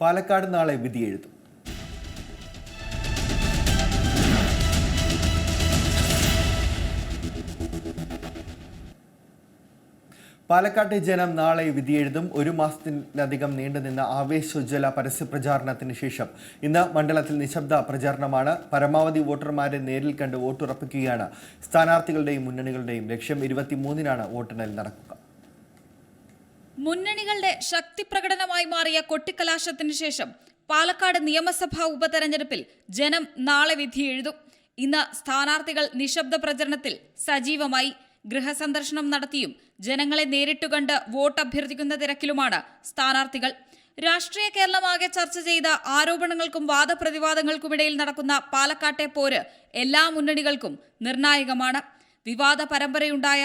പാലക്കാട് നാളെ വിധിയെഴുത്തും പാലക്കാട്ടെ ജനം നാളെ വിധിയെഴുതും. ഒരു മാസത്തിലധികം നീണ്ടുനിന്ന ആവേശോജ്വല പരസ്യ പ്രചാരണത്തിന് ശേഷം ഇന്ന് മണ്ഡലത്തിൽ നിശബ്ദ പ്രചാരണമാണ്. പരമാവധി വോട്ടർമാരെ നേരിൽ കണ്ട് വോട്ടുറപ്പിക്കുകയാണ്. സ്ഥാനാർത്ഥികളുടെയും മുന്നണികളുടെയും ലക്ഷ്യം ഇരുപത്തിമൂന്നിനാണ് വോട്ടെണ്ണൽ നടക്കുക. മുന്നണികളുടെ ശക്തി പ്രകടനമായി മാറിയ കൊട്ടിക്കലാശത്തിന് ശേഷം പാലക്കാട് നിയമസഭാ ഉപതെരഞ്ഞെടുപ്പിൽ ജനം നാളെ വിധി എഴുതും. ഇന്ന് സ്ഥാനാർത്ഥികൾ നിശബ്ദ പ്രചരണത്തിൽ സജീവമായി ഗൃഹസന്ദർശനം നടത്തിയും ജനങ്ങളെ നേരിട്ടുകണ്ട് വോട്ട് അഭ്യർത്ഥിക്കുന്ന തിരക്കിലുമാണ് സ്ഥാനാർത്ഥികൾ. രാഷ്ട്രീയ കേരളമാകെ ചർച്ച ചെയ്ത ആരോപണങ്ങൾക്കും വാദപ്രതിവാദങ്ങൾക്കുമിടയിൽ നടക്കുന്ന പാലക്കാട്ടെ പോര് എല്ലാ മുന്നണികൾക്കും നിർണായകമാണ്. വിവാദ പരമ്പരയുണ്ടായ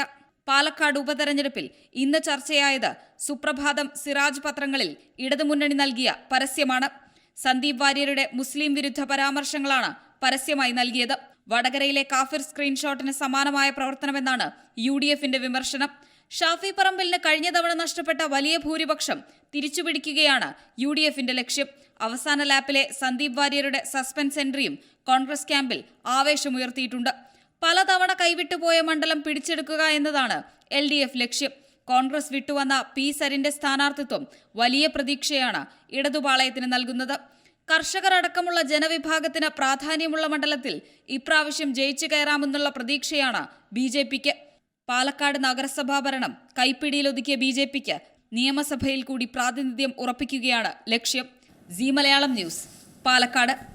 പാലക്കാട് ഉപതെരഞ്ഞെടുപ്പിൽ ഇന്ന് ചർച്ചയായത് സുപ്രഭാതം സിറാജ് പത്രങ്ങളിൽ ഇടതുമുന്നണി നൽകിയ പരസ്യമാണ്. സന്ദീപ് വാര്യരുടെ മുസ്ലിം വിരുദ്ധ പരാമർശങ്ങളാണ് പരസ്യമായി നൽകിയത്. വടകരയിലെ കാഫിർ സ്ക്രീൻഷോട്ടിന് സമാനമായ പ്രവർത്തനമെന്നാണ് യു ഡി എഫിന്റെ വിമർശനം. ഷാഫി പറമ്പലിന് കഴിഞ്ഞ തവണ നഷ്ടപ്പെട്ട വലിയ ഭൂരിപക്ഷം തിരിച്ചുപിടിക്കുകയാണ് യു ഡി എഫിന്റെ ലക്ഷ്യം. അവസാന ലാപ്പിലെ സന്ദീപ് വാര്യരുടെ സസ്പെൻസ് എൻട്രിയും കോൺഗ്രസ് ക്യാമ്പിൽ ആവേശമുയർത്തിയിട്ടുണ്ട്. പലതവണ കൈവിട്ടുപോയ മണ്ഡലം പിടിച്ചെടുക്കുക എന്നതാണ് എൽ ഡി എഫ് ലക്ഷ്യം. കോൺഗ്രസ് വിട്ടുവന്ന പി സരിന്റെ സ്ഥാനാർത്ഥിത്വം വലിയ പ്രതീക്ഷയാണ് ഇടതുപാളയത്തിന് നൽകുന്നത്. കർഷകരടക്കമുള്ള ജനവിഭാഗത്തിന് പ്രാധാന്യമുള്ള മണ്ഡലത്തിൽ ഇപ്രാവശ്യം ജയിച്ചു കയറാമെന്നുള്ള പ്രതീക്ഷയാണ് ബി ജെ പിക്ക്. പാലക്കാട് നഗരസഭാ ഭരണം കൈപ്പിടിയിലൊതുക്കിയ ബി ജെ പിക്ക് നിയമസഭയിൽ കൂടി പ്രാതിനിധ്യം ഉറപ്പിക്കുകയാണ് ലക്ഷ്യം. Zee Malayalam news Palakkad.